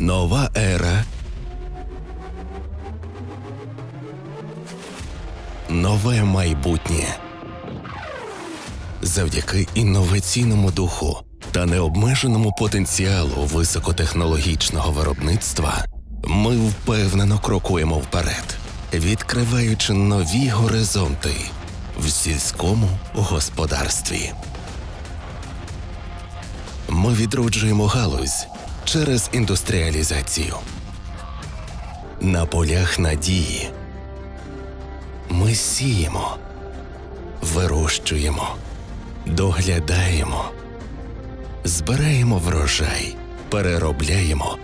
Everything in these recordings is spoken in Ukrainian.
Нова ера. Нове майбутнє. Завдяки інноваційному духу та необмеженому потенціалу високотехнологічного виробництва ми впевнено крокуємо вперед, відкриваючи нові горизонти в сільському господарстві. Ми відроджуємо галузь через індустріалізацію. На полях надії ми сіємо, вирощуємо, доглядаємо, збираємо врожай, переробляємо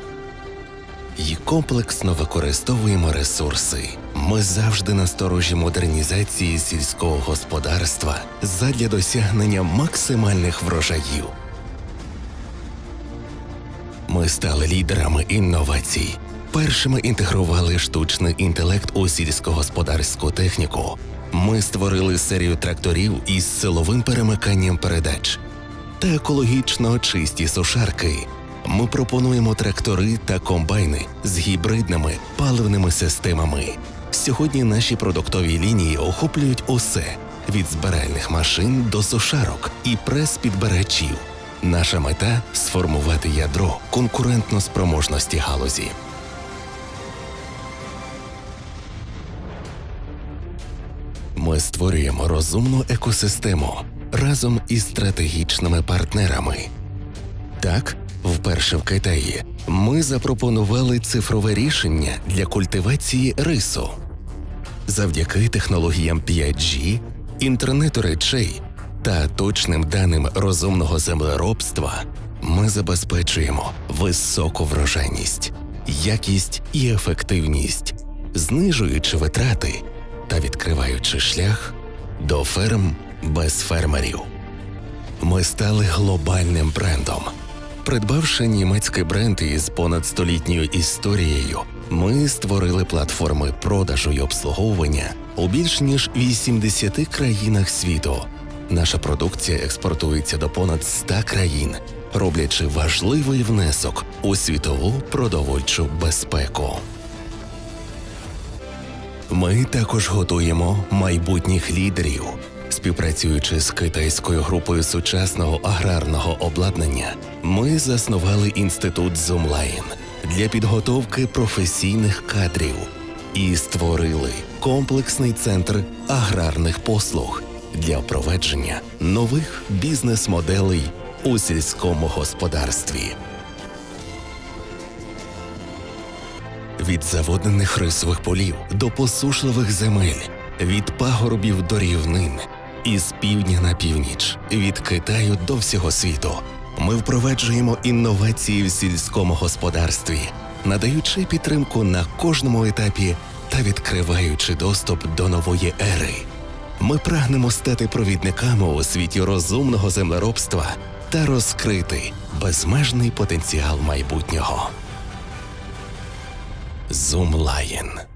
і комплексно використовуємо ресурси. Ми завжди насторожі модернізації сільського господарства задля досягнення максимальних врожаїв. Ми стали лідерами інновацій. Першими інтегрували штучний інтелект у сільськогосподарську техніку. Ми створили серію тракторів із силовим перемиканням передач та екологічно чисті сушарки. Ми пропонуємо трактори та комбайни з гібридними паливними системами. Сьогодні наші продуктові лінії охоплюють усе від збиральних машин до сушарок і прес-підбирачів. Наша мета сформувати ядро конкурентно спроможності галузі. Ми створюємо розумну екосистему разом із стратегічними партнерами. Так, вперше в Китаї ми запропонували цифрове рішення для культивації рису. Завдяки технологіям 5G, інтернету речей та точним даним розумного землеробства ми забезпечуємо високу врожайність, якість і ефективність, знижуючи витрати та відкриваючи шлях до ферм без фермерів. Ми стали глобальним брендом. Придбавши німецький бренд із понад столітньою історією, ми створили платформи продажу й обслуговування у більш ніж 80 країнах світу. Наша продукція експортується до понад 100 країн, роблячи важливий внесок у світову продовольчу безпеку. Ми також готуємо майбутніх лідерів. Співпрацюючи з китайською групою сучасного аграрного обладнання, ми заснували інститут Zoomline для підготовки професійних кадрів і створили комплексний центр аграрних послуг для впровадження нових бізнес-моделей у сільському господарстві. Від заводнених рисових полів до посушливих земель, від пагорбів до рівнин, із півдня на північ, від Китаю до всього світу. Ми впроваджуємо інновації в сільському господарстві, надаючи підтримку на кожному етапі та відкриваючи доступ до нової ери. Ми прагнемо стати провідниками у світі розумного землеробства та розкрити безмежний потенціал майбутнього. Zoom Lion.